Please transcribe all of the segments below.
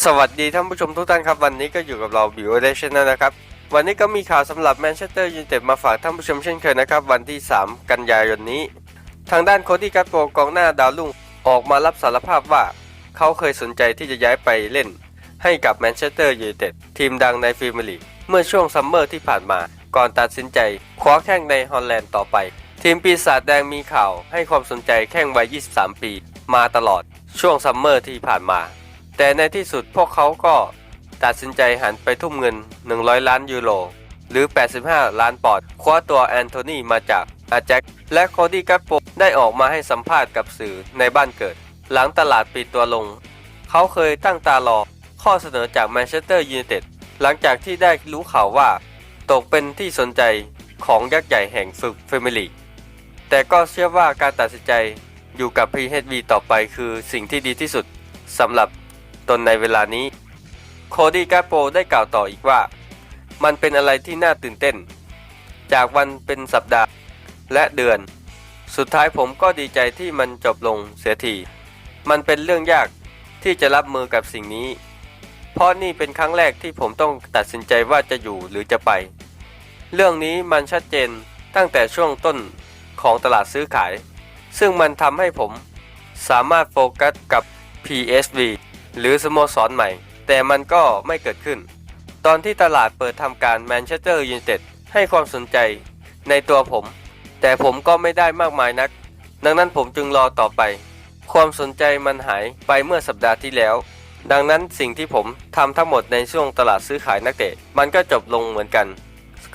สวัสดีท่านผู้ชมทุกท่านครับ วันนี้ก็อยู่กับเราบิวเดชแนลนะครับ วันนี้ก็มีข่าวสำหรับแมนเชสเตอร์ยูไนเต็ดมาฝากท่านผู้ชมเช่นเคยนะครับ วันที่ 3 กันยายนนี้ ทางด้านโคดี้กัตโปกองหน้าดาวรุ่งออกมารับสารภาพว่า เขาเคยสนใจที่จะย้ายไปเล่น ให้กับแมนเชสเตอร์ยูไนเต็ดทีมดังในพรีเมียร์ลีกเมื่อช่วงซัมเมอร์ที่ผ่านมา ก่อนตัดสินใจคว้าแข้งในฮอลแลนด์ต่อไป ทีมปีศาจแดงมีข่าวให้ความสนใจแข้งวัย 23 ปี มาตลอดช่วงซัมเมอร์ที่ผ่านมา แต่ในที่สุดพวกเขาก็ตัดสินใจหันไปทุ่มเงิน 100 ล้านยูโรหรือ 85 ล้านปอนด์คว้าตัวแอนโทนีมาจากอาแจ็คและโคดี้กัปโปได้ออกมาให้สัมภาษณ์กับสื่อในบ้านเกิด หลังตลาดปิดตัวลง เขาเคยตั้งตารอข้อเสนอจากแมนเชสเตอร์ยูไนเต็ดหลังจากที่ได้รู้ข่าวว่า ตกเป็นที่สนใจของยักษ์ใหญ่แห่งฝึกเฟมิลีแต่ก็เชื่อว่าการตัดสินใจอยู่กับ PHV ต่อไปคือสิ่งที่ดีที่สุดสำหรับ ตนในเวลานี้ โคดี้กาโปได้กล่าวต่ออีกว่า มันเป็นอะไรที่น่าตื่นเต้น จากวันเป็นสัปดาห์และเดือน สุดท้ายผมก็ดีใจที่มันจบลงเสียทีมันเป็นเรื่องยากที่จะรับมือกับสิ่งนี้ เพราะนี่เป็นครั้งแรกที่ผมต้องตัดสินใจว่าจะอยู่หรือจะไป เรื่องนี้มันชัดเจนตั้งแต่ช่วงต้นของตลาดซื้อขาย ซึ่งมันทำให้ผมสามารถโฟกัสกับ PSV หรือสโมสรใหม่ แต่มันก็ไม่เกิดขึ้น ตอนที่ตลาดเปิดทำการแมนเชสเตอร์ยูไนเต็ดให้ความสนใจในตัวผม แต่ผมก็ไม่ได้มากมายนัก ดังนั้นผมจึงรอต่อไป ความสนใจมันหายไปเมื่อสัปดาห์ที่แล้ว ดังนั้นสิ่งที่ผมทำทั้งหมดในช่วงตลาดซื้อขายนักเตะมันก็จบลงเหมือนกัน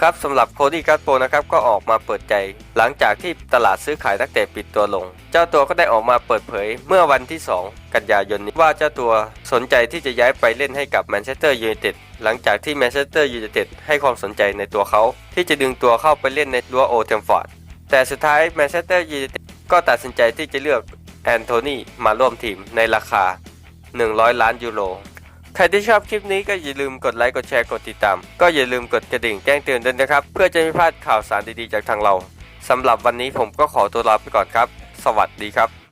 ครับสำหรับโคดี้กัตโปนะครับก็ออกมาเปิดใจ หลังจากที่ตลาดซื้อขายนักเตะปิดตัวลง เจ้าตัวก็ได้ออกมาเปิดเผย เมื่อวันที่ 2 กันยายนนี้ว่าเจ้าตัวสนใจที่จะย้ายไปเล่นให้กับแมนเชสเตอร์ยูไนเต็ดหลังจากที่แมนเชสเตอร์ยูไนเต็ดให้ความสนใจในตัวเขา ที่จะดึงตัวเข้าไปเล่นในรั้วโอเทมฟอร์ดแต่สุดท้ายแมนเชสเตอร์ยูไนเต็ดก็ตัดสินใจที่จะเลือกแอนโทนีมาร่วมทีมในราคา 100 ล้านยูโร ใครที่ชอบคลิปนี้ก็อย่าลืมกดไลค์กดแชร์กดติดตาม ก็อย่าลืมกดกระดิ่งแจ้งเตือนด้วยนะครับ เพื่อจะไม่พลาดข่าวสารดีๆจากทางเราสำหรับวันนี้ผมก็ขอตัวลาไปก่อนครับ สวัสดีครับ